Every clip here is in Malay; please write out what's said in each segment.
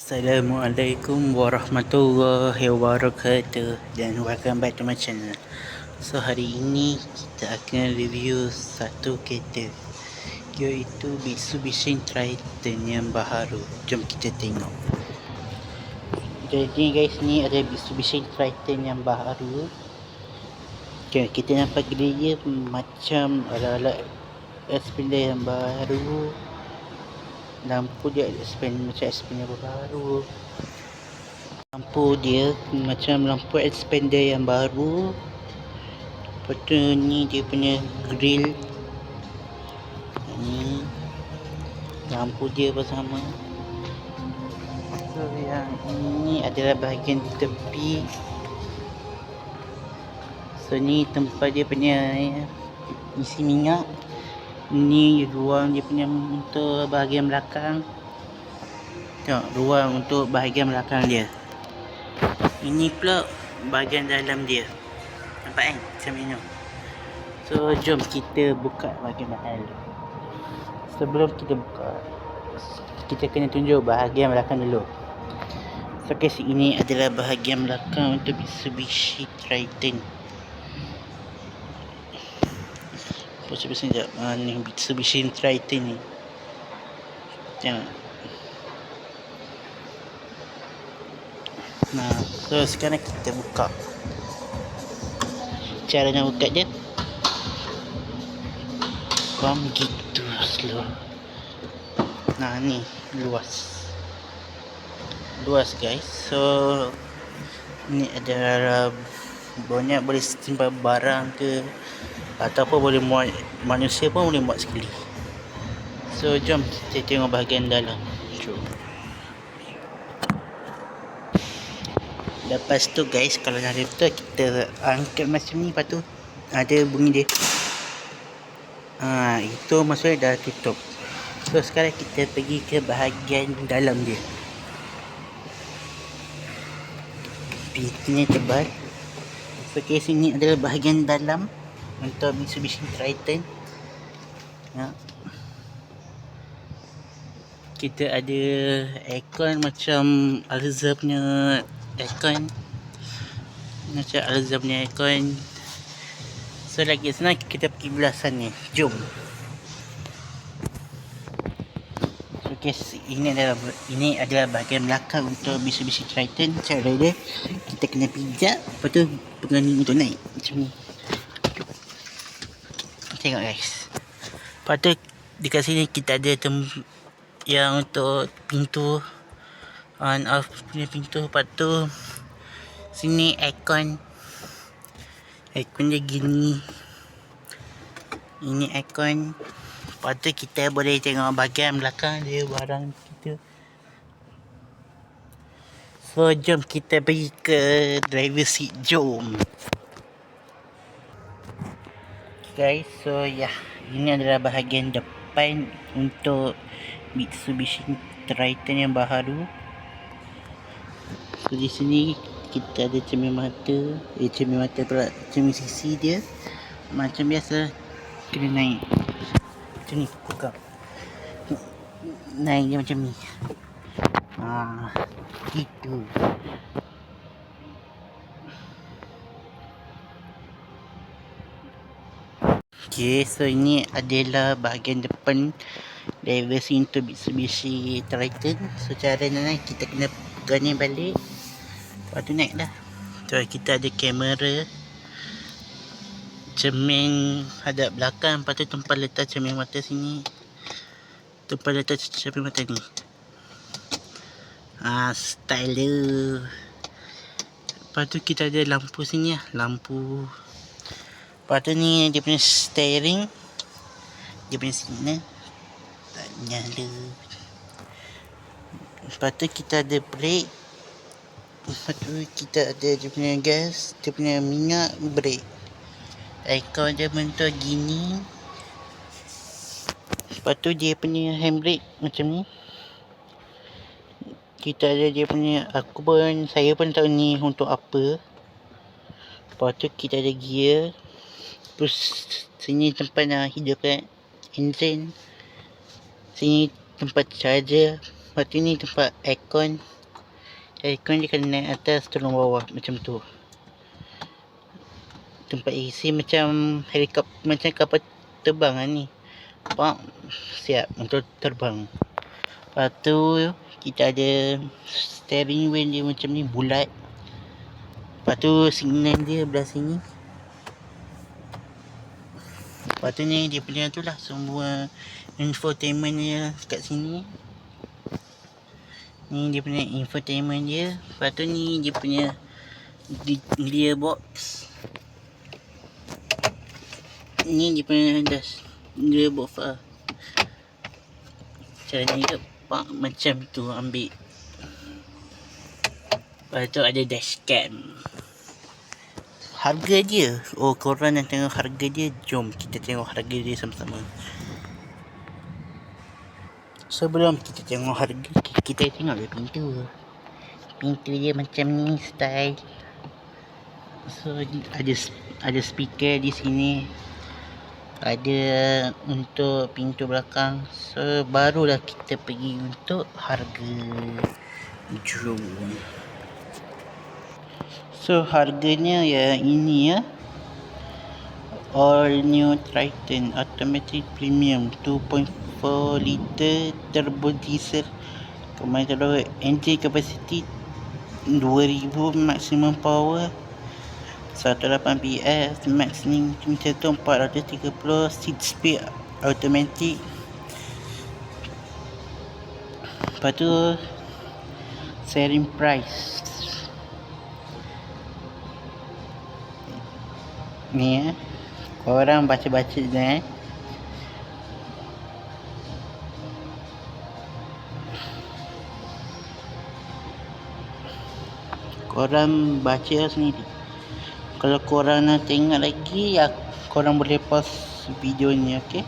Assalamualaikum warahmatullahi wabarakatuh dan welcome back to my channel. So hari ini kita akan review satu kereta Iaitu Mitsubishi Triton yang baharu Jom kita tengok. Jadi guys ni ada Mitsubishi Triton yang baharu okay, Kita nampak dia macam ala-ala expander yang baru lampu dia expand macam expander baru. Lampu dia macam lampu expander yang baru. Lepas tu ni dia punya grill. Ni lampu dia bersama. So yang ini adalah bahagian tepi. So ni tempat dia punya isi minyak ni ruang dia punya untuk bahagian belakang. Tengok ruang untuk bahagian belakang dia. Ini pula bahagian dalam dia. Nampak kan macam ni so jom kita buka bahagian belakang dulu sebelum kita buka kita kena tunjuk bahagian belakang dulu. So guys ini adalah bahagian belakang untuk Mitsubishi Triton Biasa sekejap uh, Ni Mitsubishi Triton ni. Tengok. Nah So sekarang kita buka. Cara nak buka dia? Bam gitu slow Nah ni Luas. Luas guys. So Ni ada Banyak boleh simpan barang ke ataupun boleh muat manusia pun boleh muat sekali. So jom kita tengok bahagian dalam. Jom lepas tu guys kalau dah betul kita angkat macam ni. Lepas tu ada bunyi dia. Ha, itu maksudnya dah tutup. So sekarang kita pergi ke bahagian dalam dia. Pintunya tebal so okay, sini adalah bahagian dalam untuk Mitsubishi Triton. Ya. kita ada aircon macam Alza punya aircon. Macam Alza punya aircon. So lagi senang kita pergi belasan ni. Jom. Guys ini adalah ini adalah bahagian belakang untuk Mitsubishi Triton. Cara dia kita kena pijak. Lepas tu pegang ni untuk naik macam ni tengok guys. Lepas tu dekat sini kita ada tem yang untuk pintu. On off punya pintu. Lepas tu sini aircon. Aircon dia gini. Ini aircon. Lepas tu kita boleh tengok bahagian belakang dia barang kita. So jom kita pergi ke driver seat jom guys. So yeah, ini adalah bahagian depan untuk Mitsubishi Triton yang baru so di sini kita ada cermin mata. Eh cermin mata pula. Cermin sisi dia. Macam biasa kena naik. Macam ni buka naik dia macam ni. Ah gitu Okay, so ini adalah bahagian depan level untuk Mitsubishi Triton. So cara nak kita kena pegang ni balik. Lepas tu naik dah. So kita ada kamera. Cermin hadap belakang. Lepas tu tempat letak cermin mata sini. Tempat letak cermin mata ni. Ah, style dia. Lepas tu kita ada lampu sini lah. Lampu ni dia punya steering Dia punya signal Tak nyala. Lepas tu kita ada brake Lepas tu kita ada dia punya gas Dia punya minyak brake. Aircon dia bentuk gini. Lepas tu dia punya handbrake macam ni. Kita ada dia punya Aku pun Saya pun tahu ni untuk apa. Lepas tu kita ada gear sini tempat nak hidupkan enjin. Sini tempat charger. Lepas ni tempat aircon. Aircon dia kena naik atas turun bawah macam tu. Tempat isi macam helikopter macam kapal terbang lah ni. Pak siap untuk terbang. Lepas tu kita ada steering wheel dia macam ni bulat. Lepas tu signal dia belah sini. Lepas tu dia punya tu lah semua infotainment dia kat sini. Ni dia punya infotainment dia. Lepas tu ni dia punya gearbox. Ni dia punya dash gearbox lah. Cara ni ke pak macam tu ambil. Lepas tu ada dashcam. Harga dia. Oh korang nak tengok harga dia. Jom kita tengok harga dia sama-sama. Sebelum kita tengok harga kita tengok dia pintu. Pintu dia macam ni style. So ada ada speaker di sini. Ada untuk pintu belakang. So barulah kita pergi untuk harga. Jom so harganya ya ini ya. All new Triton automatic premium 2.4 liter turbo diesel kemarin kalau engine capacity 2000 maximum power 18 PS max ni macam tu 430 seat speed automatic. Lepas tu sharing price ni eh Korang baca-baca je eh. Korang baca sendiri. Kalau korang nak tengok lagi, ya, korang boleh pause video ni, okey?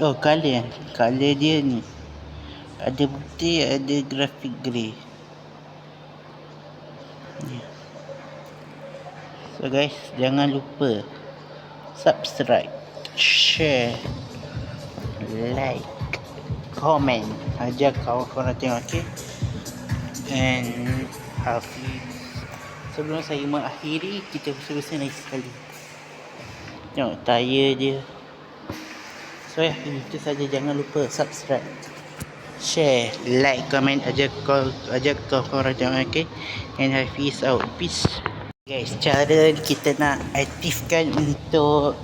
Oh, color. Color dia ni. Ada putih, ada grafik grey. So guys, jangan lupa subscribe, share, like, comment. Ajak kawan-kawan tengok okey. And Hafiz. Sebelum saya mengakhiri, kita bersama lagi sekali. Tengok tayar dia. So ya, itu saja jangan lupa subscribe. Share, like, comment, ajak kau ajak kawan-kawan tengok okey. And Hafiz out. Peace. Guys, cara kita nak aktifkan untuk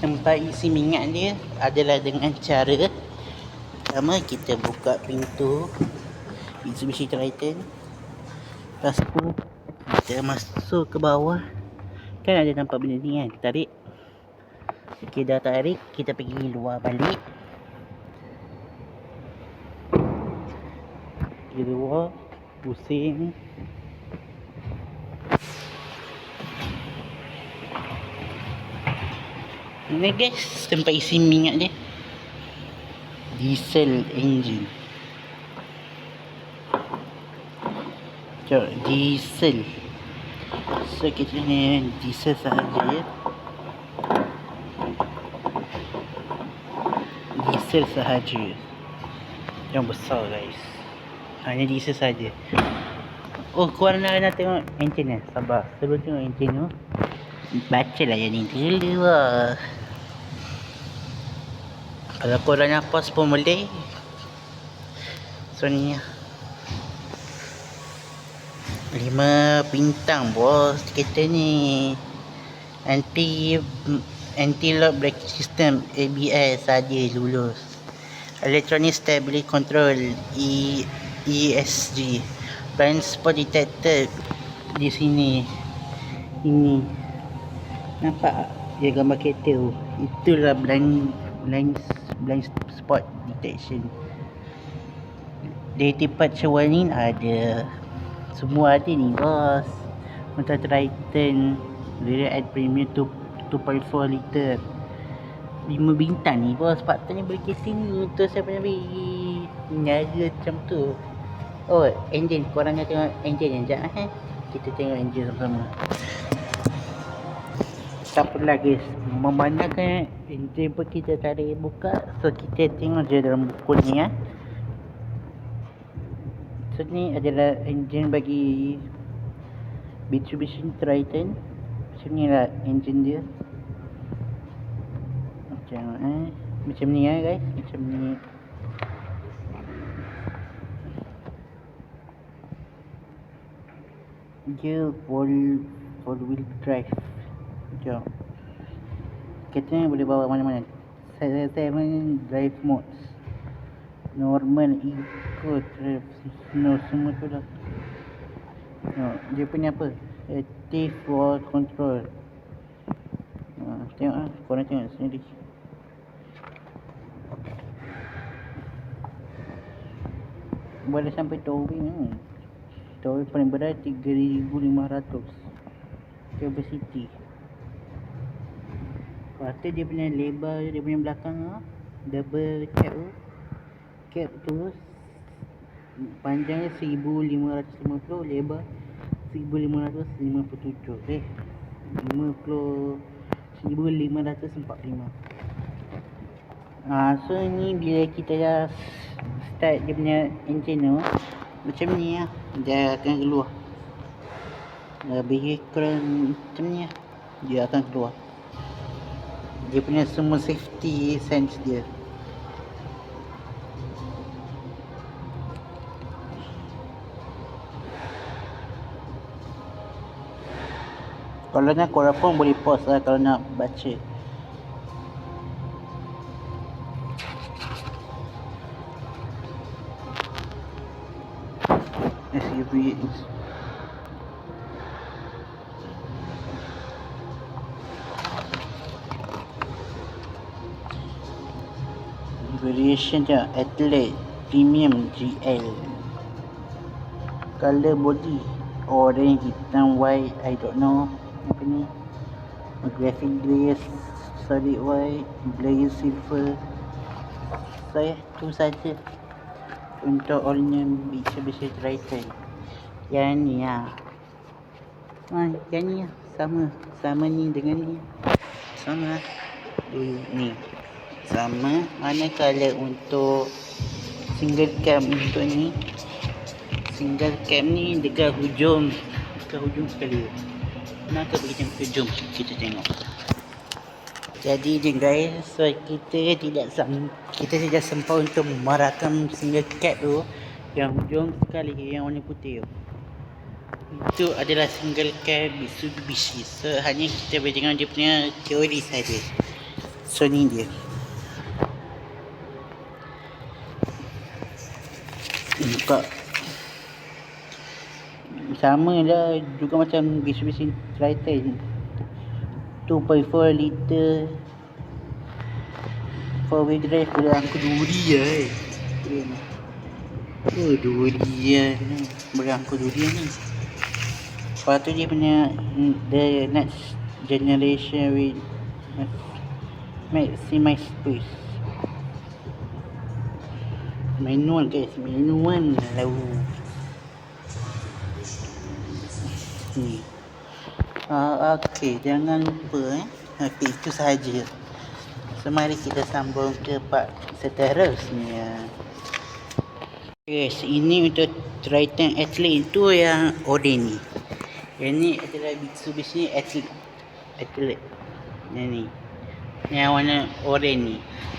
tempat isi minyak dia adalah dengan cara pertama kita buka pintu Mitsubishi Triton. Lepas tu kita masuk ke bawah. Kan ada nampak benda ni kan tarik. Ok dah tarik kita pergi luar balik. Pergi luar pusing Ini guys tempat isi minyak dia. Diesel engine. Cok diesel. So kita ni diesel sahaja ya. Diesel sahaja. Yang besar guys. Hanya diesel sahaja. Oh korang nak, nak tengok engine ni? Sabar. Sebelum tengok engine tu Baca lah yang ni. Dulu lah kalau korang nak pause pun boleh So ni. Lima bintang bos. Kereta ni. Anti Anti lock brake system ABS saja lulus. Electronic stability control E ESG Blind spot detected Di sini. Ini. Nampak Dia gambar kereta tu. Itulah blind Blind blind spot detection. Daily patch warning ada Semua ada ni. Bos Untuk Triton Rear add premium 2.4 liter. 5 bintang ni bos. Patutnya beli kereta ni Untuk saya punya beli Niaga macam tu. Oh engine. Korang nak tengok engine je eh. Kita tengok engine sama-sama tak perlu lagi memandangkan enjin pun kita tarik buka so kita tengok je dalam buku ni ya So ni adalah enjin bagi Mitsubishi Triton. Macam ni lah enjin dia. Macam eh macam ni eh guys, macam ni. Dia four four wheel drive. Jom. Katanya boleh bawa mana-mana. Saya seven drive modes. Normal, eco, no semua tu lah. No, dia punya apa? Active wall control. Ha, tengok ah, korang tengok sendiri. Boleh sampai towing ni. Towing paling berat 3500. Capacity. Lepas tu dia punya lebar dia punya belakang ah. Double cap tu. Cap tu panjangnya 1550 lebar 1557 eh 50 1545 Ah, so ni bila kita dah start dia punya engine tu macam ni lah. Dia akan keluar. Lebih kurang macam ni lah. Dia akan keluar dia punya semua safety sense dia. Kalau nak korang pun boleh pause lah kalau nak baca. SUV variation dia athlete premium GL color body orange hitam white I don't know apa ni. Graphic glaze solid white blaze silver. Saya tu saja untuk orangnya bisa-bisa Triton yang ni lah ha, yang ni lah sama sama ni dengan ni. Sama lah. Dulu ni sama manakala untuk single cam untuk ni single cam ni dekat hujung dekat hujung sekali. Kenapa begitu hujung? Kita tengok. Jadi je guys so kita tidak sam kita tidak sempat untuk merakam single cap tu yang hujung sekali yang warna putih tu. Itu adalah single cab Mitsubishi. So hanya kita boleh tengok dia punya teori saja. So ni dia buka sama lah juga macam Mitsubishi Triton 2.4 liter. 4 wheel drive boleh angkut duri lah eh. Keren oh durian ni boleh angkut durian ni. Lepas tu dia punya mm, the next generation with maximize space manual guys manual lalu ni Uh, Okey, jangan lupa eh. Okey, itu sahaja. So, mari kita sambung ke part seterusnya. Yes, ini untuk Triton Athlete itu yang orange ni. Yang ni adalah Mitsubishi Athlete. Athlete. Yang ni. Yang warna orange ni.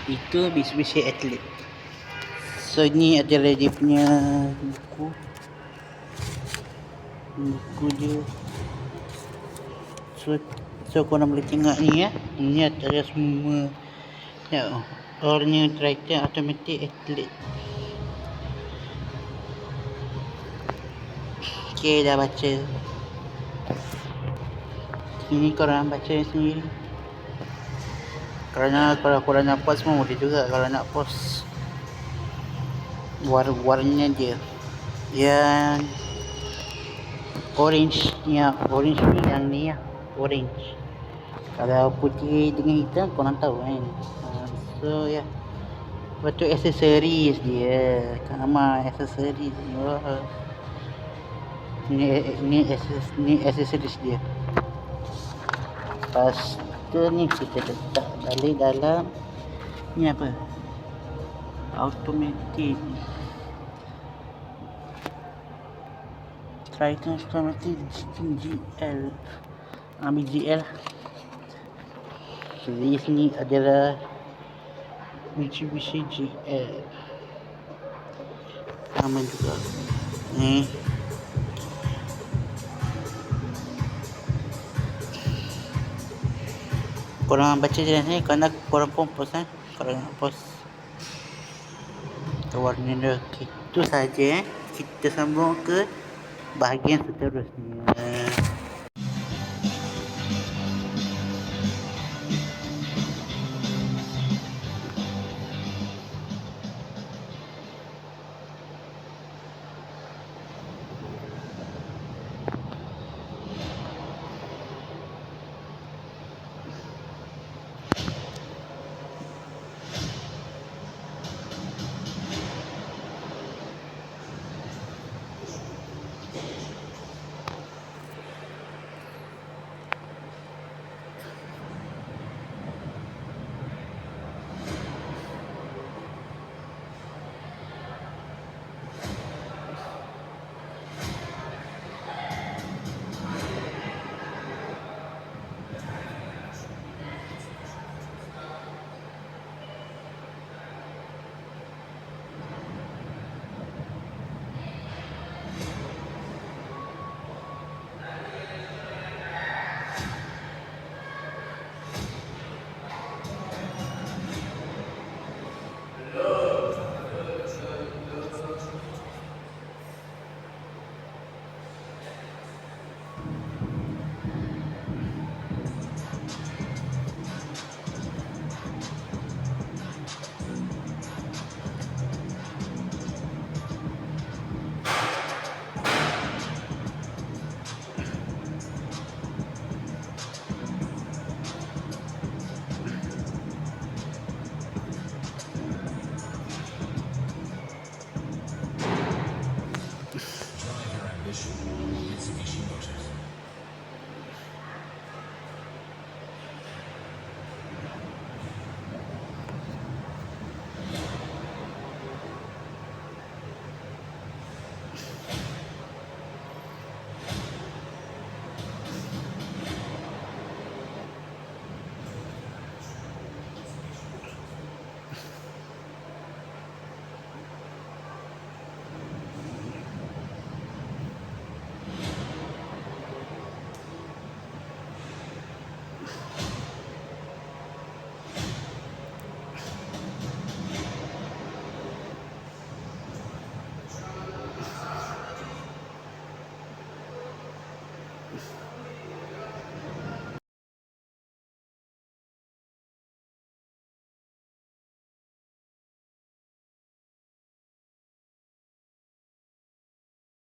Itu Mitsubishi Athlete. So, ni adalah dia punya buku. Buku dia. So so korang boleh tengok ni ya. Ni ada semua. Ya orangnya tractor automatic athlete. Ok dah baca. Ini korang baca sendiri. Kerana kalau korang nak pause pun boleh juga. Kalau nak pause war-warnanya dia. Yang orange ya orange ni yang ni ya orange. Kalau putih dengan hitam korang tahu kan. Uh, so ya. Yeah. lepas tu accessories dia. Nama accessories oh. ni ni accessories, ni accessories dia. Lepas tu ni kita letak balik dalam ni apa? Automatic Triton Automatic GL Ambil GL Jadi sini adalah Mitsubishi GL Sama juga. Ni Korang baca je ni Kerana korang pun post eh. Korang nak post. Kita warna dia Okay, Itu saja eh. Kita sambung ke Bahagian seterusnya